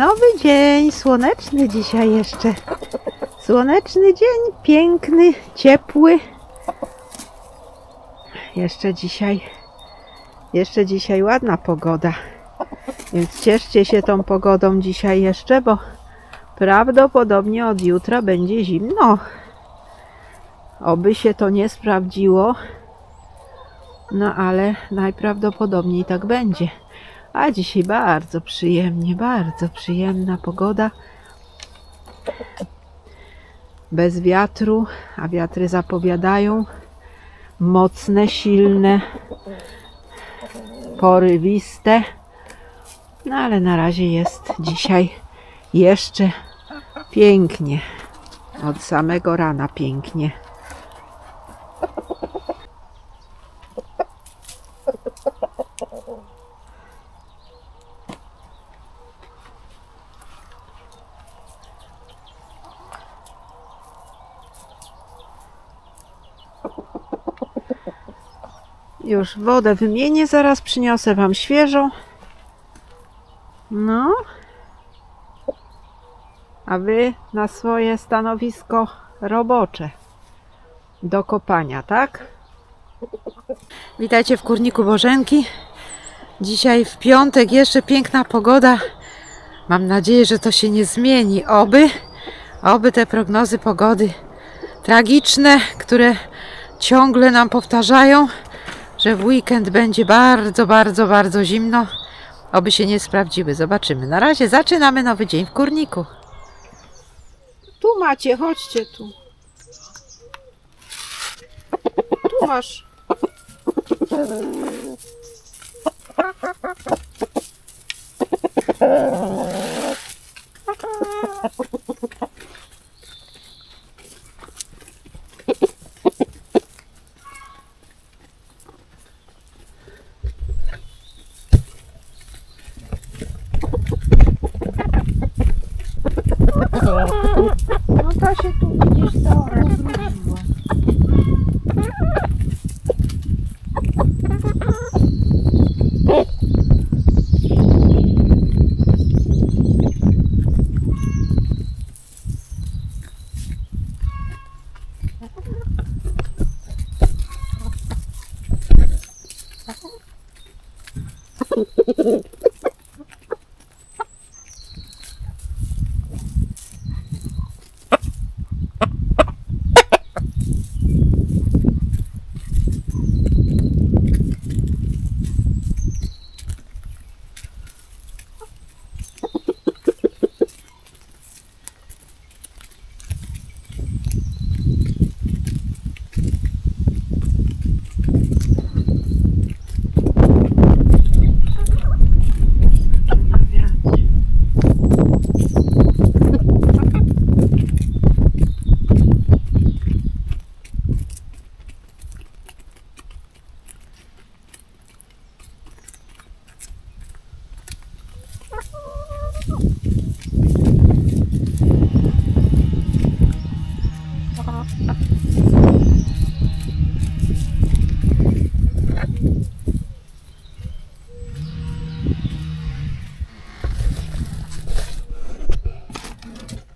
Nowy dzień, słoneczny dzisiaj jeszcze. Słoneczny dzień, piękny, ciepły. Jeszcze dzisiaj, jeszcze dzisiaj ładna pogoda. Więc cieszcie się tą pogodą dzisiaj jeszcze, bo prawdopodobnie od jutra będzie zimno. Oby się to nie sprawdziło. No ale najprawdopodobniej tak będzie. A dzisiaj bardzo przyjemnie, bardzo przyjemna pogoda. Bez wiatru, a wiatry zapowiadają mocne, silne, porywiste. No ale na razie jest dzisiaj jeszcze pięknie. Od samego rana pięknie. Już wodę wymienię, zaraz przyniosę Wam świeżą. No. A Wy na swoje stanowisko robocze do kopania, tak? Witajcie w kurniku Bożenki. Dzisiaj w piątek jeszcze piękna pogoda. Mam nadzieję, że to się nie zmieni. Oby, oby te prognozy pogody tragiczne, które ciągle nam powtarzają, że w weekend będzie bardzo, bardzo, bardzo zimno. Oby się nie sprawdziły. Zobaczymy. Na razie zaczynamy nowy dzień w kurniku. Tu macie, chodźcie tu. Tu masz. No to się tu widzisz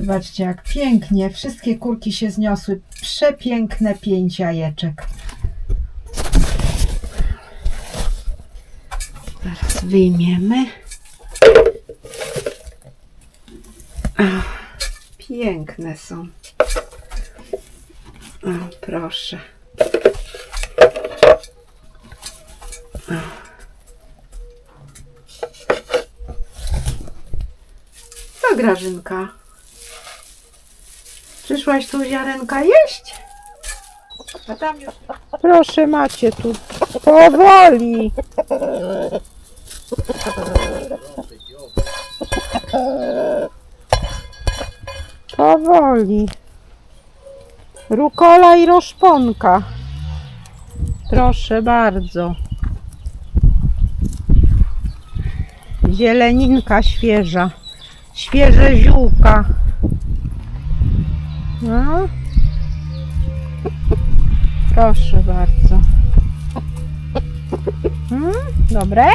Zobaczcie, jak pięknie. Wszystkie kurki się zniosły. Przepiękne pięć jajeczek. Teraz wyjmiemy. Ach, piękne są. O, proszę. Co, Grażynka? Przyszłaś tu ziarenka jeść? A tam już... Proszę, macie tu. Powoli. Powoli. Rukola i roszponka. Proszę bardzo. Zieleninka świeża. Świeże ziółka. No. Proszę bardzo. Mm, dobre?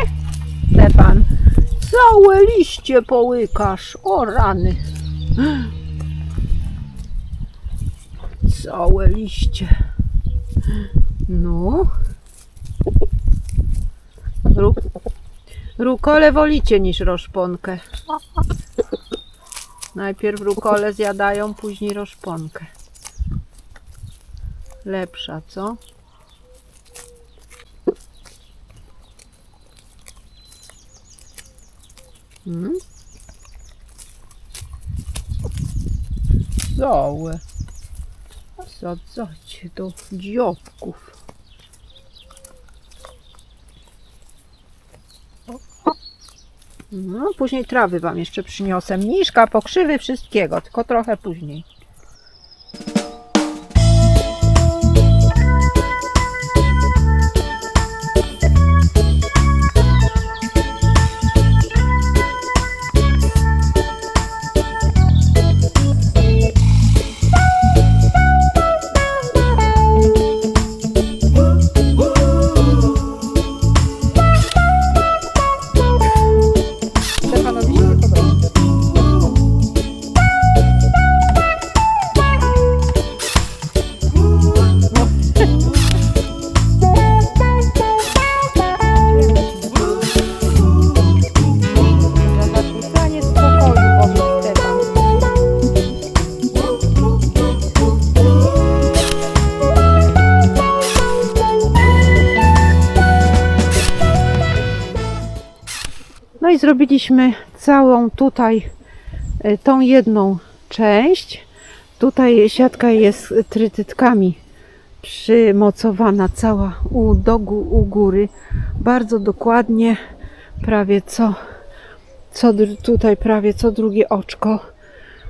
Pan? Całe liście połykasz, o rany. Całe liście. No. Ru rukole wolicie niż roszponkę. Najpierw rukole zjadają, później roszponkę. Lepsza, co? Mm? Całe. Sadzacie do dziobków. No, później trawy wam jeszcze przyniosę. Mniszka, pokrzywy, wszystkiego, tylko trochę później. Zrobiliśmy całą tutaj e, tą jedną część. Tutaj siatka jest trytytkami przymocowana cała u dogu u góry. Bardzo dokładnie, prawie co, co tutaj prawie co drugie oczko.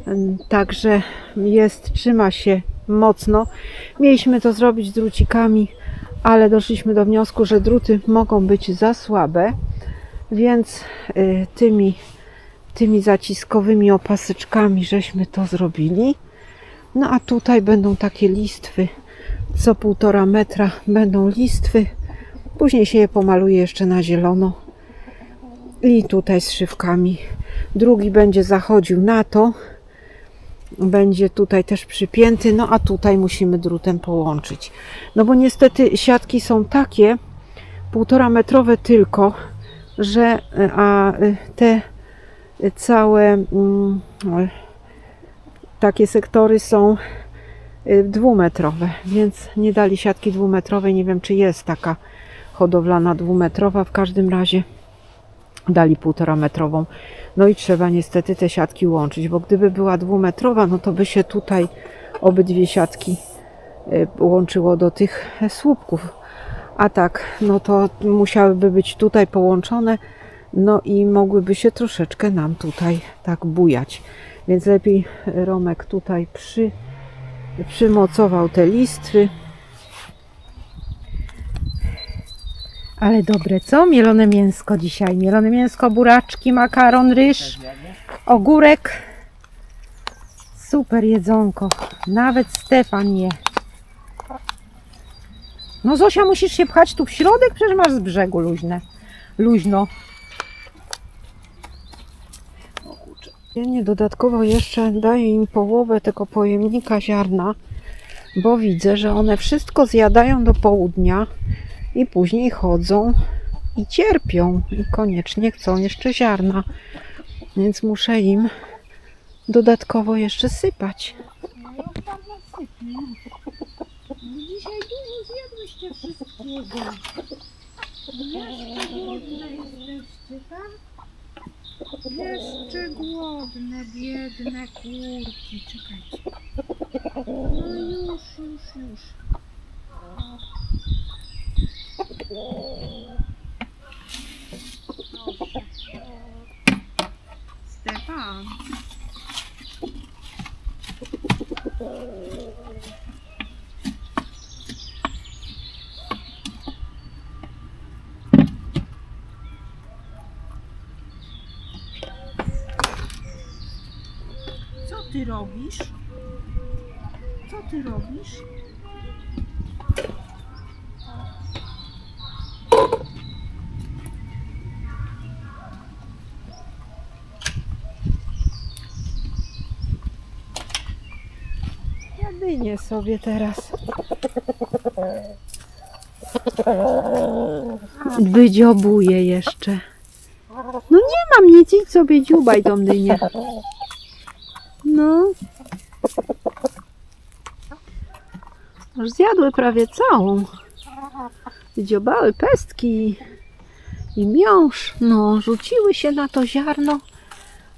Ym, Także jest, trzyma się mocno. Mieliśmy to zrobić drucikami, ale doszliśmy do wniosku, że druty mogą być za słabe więc y, tymi, tymi zaciskowymi opasyczkami żeśmy to zrobili. No a tutaj będą takie listwy, co półtora metra będą listwy. Później się je pomaluje jeszcze na zielono. I tutaj z szywkami. Drugi będzie zachodził na to. Będzie tutaj też przypięty, no a tutaj musimy drutem połączyć. No bo niestety siatki są takie, półtora metrowe tylko, że a y, te całe mm, takie sektory są y, dwumetrowe, więc nie dali siatki dwumetrowej. Nie wiem, czy jest taka hodowlana dwumetrowa. W każdym razie dali półtora metrową. No i trzeba niestety te siatki łączyć, bo gdyby była dwumetrowa, no to by się tutaj obydwie siatki y, łączyło do tych słupków. A tak, no to musiałyby być tutaj połączone, no i mogłyby się troszeczkę nam tutaj tak bujać. Więc lepiej Romek tutaj przy, przymocował te listwy. Ale dobre, co? Mielone mięsko dzisiaj. Mielone mięsko, buraczki, makaron, ryż, ogórek. Super jedzonko. Nawet Stefan je. No Zosia, musisz się pchać tu w środek, przecież masz z brzegu luźne. Luźno. O. Nie, dodatkowo jeszcze daję im połowę tego pojemnika ziarna, bo widzę, że one wszystko zjadają do południa i później chodzą i cierpią i koniecznie chcą jeszcze ziarna. Więc muszę im dodatkowo jeszcze sypać. Dużo zjadłyście wszystkiego. Jeszcze głodne jesteście, tak? Jeszcze głodne, biedne kurki. Czekajcie. No już, już, już. Dobrze. Stefan. ty robisz? Ja sobie teraz. Wydziobuję jeszcze. No nie mam nic, idź sobie dziubaj tą dynię. No. Już zjadły prawie całą. Dziobały pestki i miąższ. No, rzuciły się na to ziarno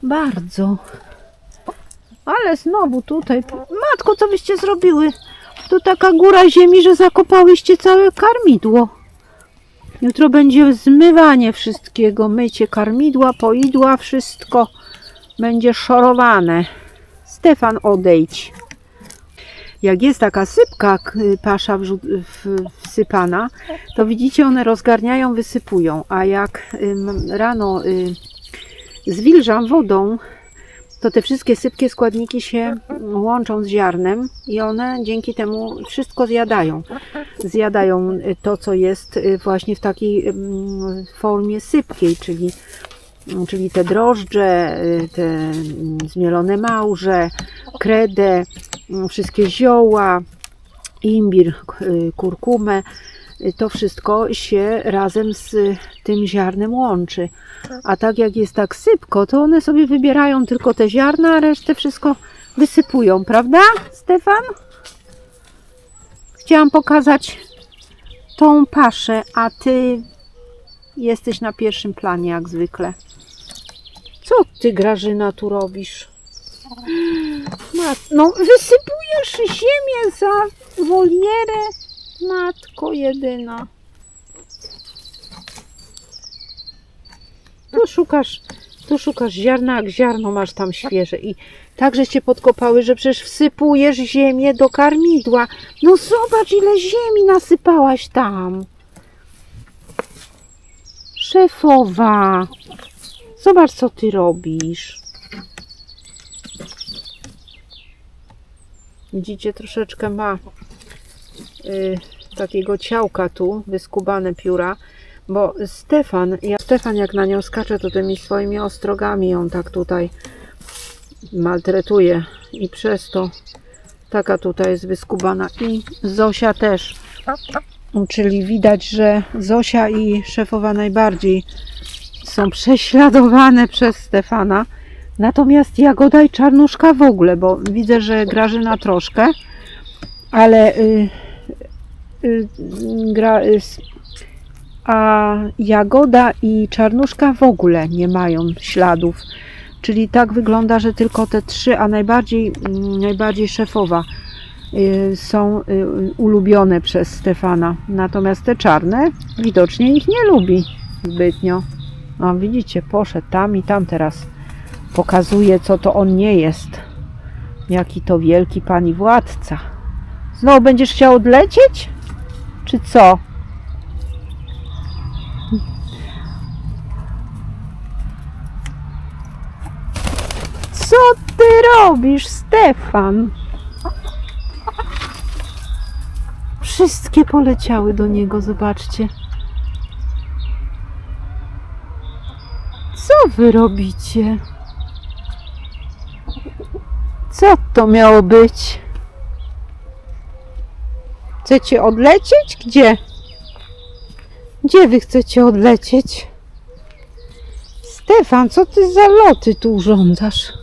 bardzo. Ale znowu tutaj. Matko, co byście zrobiły? To taka góra ziemi, że zakopałyście całe karmidło. Jutro będzie zmywanie wszystkiego, mycie karmidła, poidła, wszystko będzie szorowane. Stefan, odejdź. Jak jest taka sypka k- pasza w- wsypana, to widzicie, one rozgarniają, wysypują. A jak ym, rano y, zwilżam wodą, to te wszystkie sypkie składniki się łączą z ziarnem i one dzięki temu wszystko zjadają. Zjadają y, to, co jest y, właśnie w takiej ym, formie sypkiej, czyli, czyli te drożdże, y, te mm, zmielone małże, kredę, mm, wszystkie zioła, imbir, y, kurkumę. y, To wszystko się razem z tym ziarnem łączy. A tak jak jest tak sypko, to one sobie wybierają tylko te ziarna, a resztę wszystko wysypują, prawda, Stefan? Chciałam pokazać tą paszę, a ty jesteś na pierwszym planie jak zwykle. Co ty, Grażyna, tu robisz? Mat, no, wysypujesz ziemię za wolierę, matko jedyna. Tu szukasz, tu szukasz ziarna, jak ziarno masz tam świeże i tak, że cię podkopały, że przecież wsypujesz ziemię do karmidła. No zobacz, ile ziemi nasypałaś tam. Szefowa, zobacz, co ty robisz. Widzicie, troszeczkę ma y, takiego ciałka tu, wyskubane pióra. Bo Stefan, ja, Stefan jak na nią skacze, to tymi swoimi ostrogami ją tak tutaj maltretuje i przez to taka tutaj jest wyskubana i Zosia też. Czyli widać, że Zosia i szefowa najbardziej są prześladowane przez Stefana. Natomiast Jagoda i Czarnuszka w ogóle, bo widzę, że Grażyna troszkę, ale y, y, gra, y, a Jagoda i Czarnuszka w ogóle nie mają śladów. Czyli tak wygląda, że tylko te trzy, a najbardziej, mm, najbardziej szefowa y, są y, ulubione przez Stefana. Natomiast te czarne widocznie ich nie lubi zbytnio. No widzicie, poszedł tam i tam teraz pokazuje, co to on nie jest. Jaki to wielki pan i władca. Znowu będziesz chciał odlecieć? Czy co? Co ty robisz, Stefan? Wszystkie poleciały do niego, zobaczcie. Co wy robicie? Co to miało być? Chcecie odlecieć? Gdzie? Gdzie wy chcecie odlecieć? Stefan, co ty za loty tu urządzasz?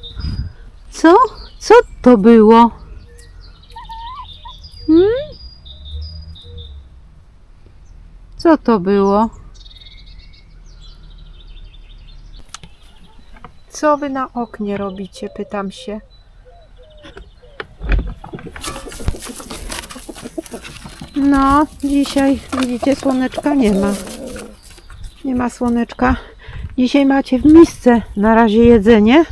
Co? Co to było? Hmm? Co to było? Co wy na oknie robicie? Pytam się. No, dzisiaj widzicie, słoneczka nie ma. Nie ma słoneczka. Dzisiaj macie w misce na razie jedzenie,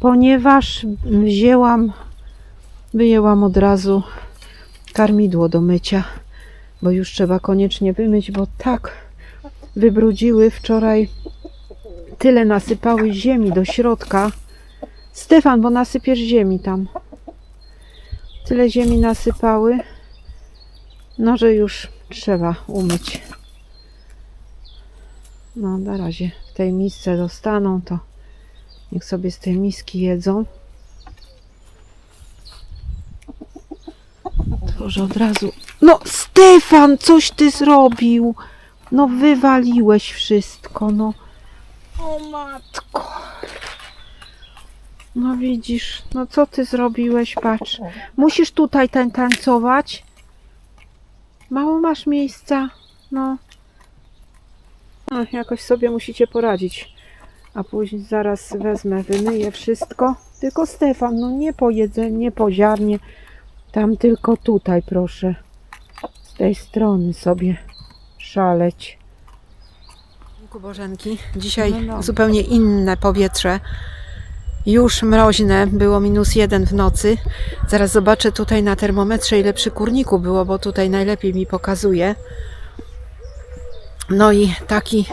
ponieważ wzięłam, wyjęłam od razu karmidło do mycia, bo już trzeba koniecznie wymyć, bo tak wybrudziły wczoraj, tyle nasypały ziemi do środka. Stefan, bo nasypiesz ziemi tam. Tyle ziemi nasypały, no że już trzeba umyć. No, na razie w tej misce zostaną, to niech sobie z tej miski jedzą. Może od razu. No, Stefan, coś ty zrobił. No, wywaliłeś wszystko, no. O matko. No widzisz, no co ty zrobiłeś, patrz. Musisz tutaj tań tańcować. Mało masz miejsca, no. Jakoś sobie musicie poradzić. A później zaraz wezmę, wymyję wszystko. Tylko Stefan, no nie po jedzenie, nie po ziarnie. Tam tylko tutaj, proszę. Z tej strony sobie szaleć. Bożenki, dzisiaj No, no. zupełnie inne powietrze. Już mroźne, było minus jeden w nocy. Zaraz zobaczę tutaj na termometrze, ile przy kurniku było, bo tutaj najlepiej mi pokazuje. No i taki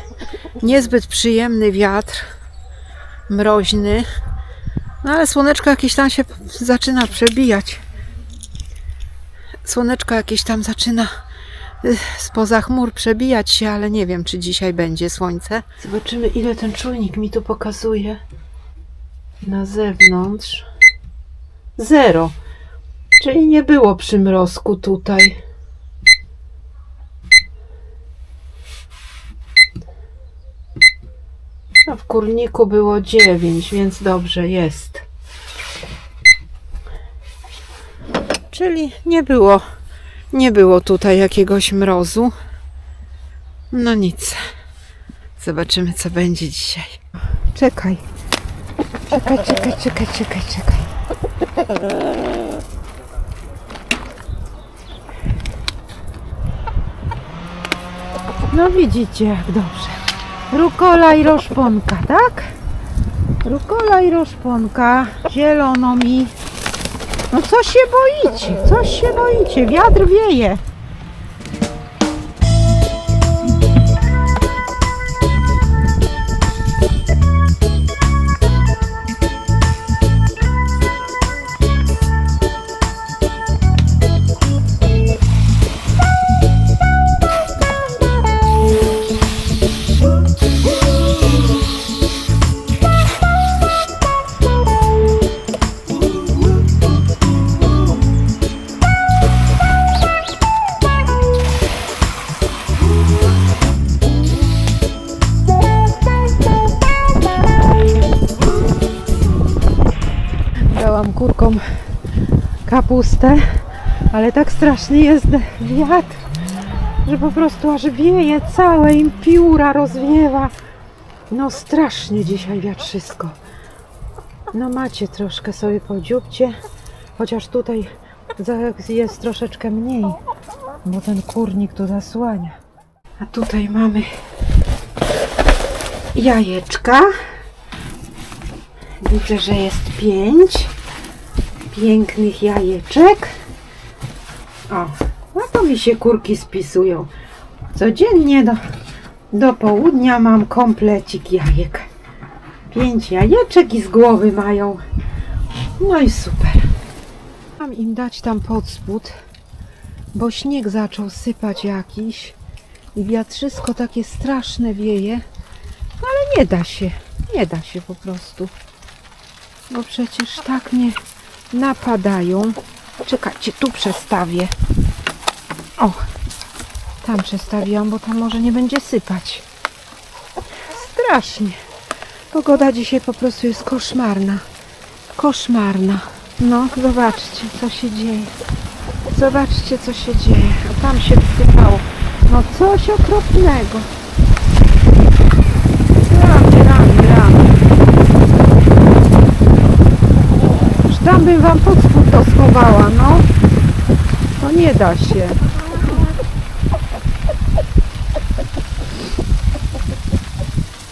niezbyt przyjemny wiatr, mroźny. No ale słoneczko jakieś tam się zaczyna przebijać. Słoneczko jakieś tam zaczyna spoza chmur przebijać się, ale nie wiem, czy dzisiaj będzie słońce. Zobaczymy, ile ten czujnik mi tu pokazuje. Na zewnątrz. Zero. Czyli nie było przymrozku tutaj. A w kurniku było 9, więc dobrze jest. Czyli nie było, nie było tutaj jakiegoś mrozu. No nic. Zobaczymy, co będzie dzisiaj. Czekaj. Czekaj, czekaj, czekaj, czekaj, czekaj. No widzicie jak dobrze. Rukola i roszponka, tak? Rukola i roszponka. Zielono mi. No co się boicie? Coś się boicie? Wiatr wieje. Kapustę, ale tak straszny jest wiatr, że po prostu aż wieje całe im pióra rozwiewa. No strasznie dzisiaj wiatrzysko. No macie troszkę sobie podziubcie, chociaż tutaj jest troszeczkę mniej, bo ten kurnik tu zasłania. A tutaj mamy jajeczka. Widzę, że jest pięć pięknych jajeczek. O, no mi się kurki spisują. Codziennie do, do południa mam komplecik jajek. Pięć jajeczek i z głowy mają. No i super. Mam im dać tam pod spód, bo śnieg zaczął sypać jakiś i wiatrzysko takie straszne wieje. No ale nie da się, nie da się po prostu bo przecież tak mnie napadają. Czekajcie, tu przestawię. O, tam przestawiłam, bo tam może nie będzie sypać. Strasznie. Pogoda dzisiaj po prostu jest koszmarna. Koszmarna. No, zobaczcie, co się dzieje. Zobaczcie, co się dzieje. A tam się wsypało. No, coś okropnego. Rany, rany, rany. Już tam bym wam pod spód to schowała, no. To nie da się.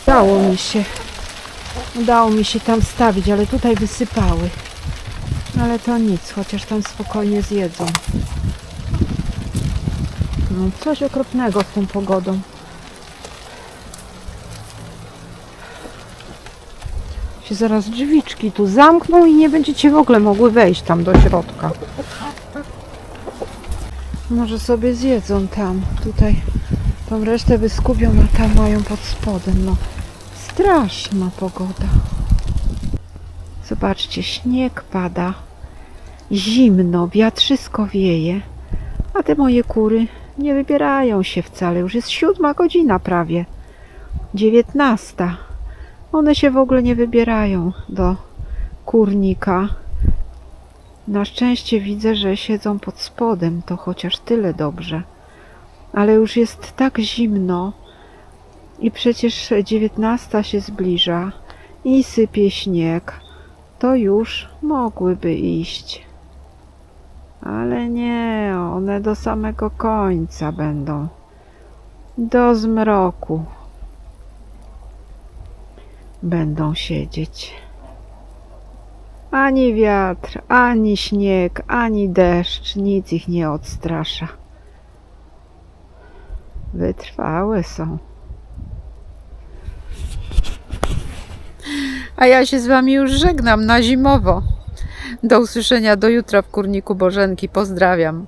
Udało mi się. Udało mi się tam stawić, ale tutaj wysypały. Ale to nic, chociaż tam spokojnie zjedzą. No, coś okropnego z tą pogodą. Się zaraz drzwiczki tu zamkną i nie będziecie w ogóle mogły wejść tam do środka. Może sobie zjedzą tam, tutaj tą resztę wyskubią, a tam mają pod spodem. No, straszna pogoda. Zobaczcie, śnieg pada, zimno, wiatrzysko wieje. A te moje kury nie wybierają się wcale. Już jest siódma godzina prawie. Dziewiętnasta. One się w ogóle nie wybierają do kurnika. Na szczęście widzę, że siedzą pod spodem, to chociaż tyle dobrze. Ale już jest tak zimno i przecież dziewiętnasta się zbliża i sypie śnieg. To już mogłyby iść. Ale nie, one do samego końca będą. Do zmroku będą siedzieć. Ani wiatr, ani śnieg, ani deszcz, nic ich nie odstrasza. Wytrwałe są. A ja się z Wami już żegnam na zimowo. Do usłyszenia do jutra w kurniku Bożenki. Pozdrawiam.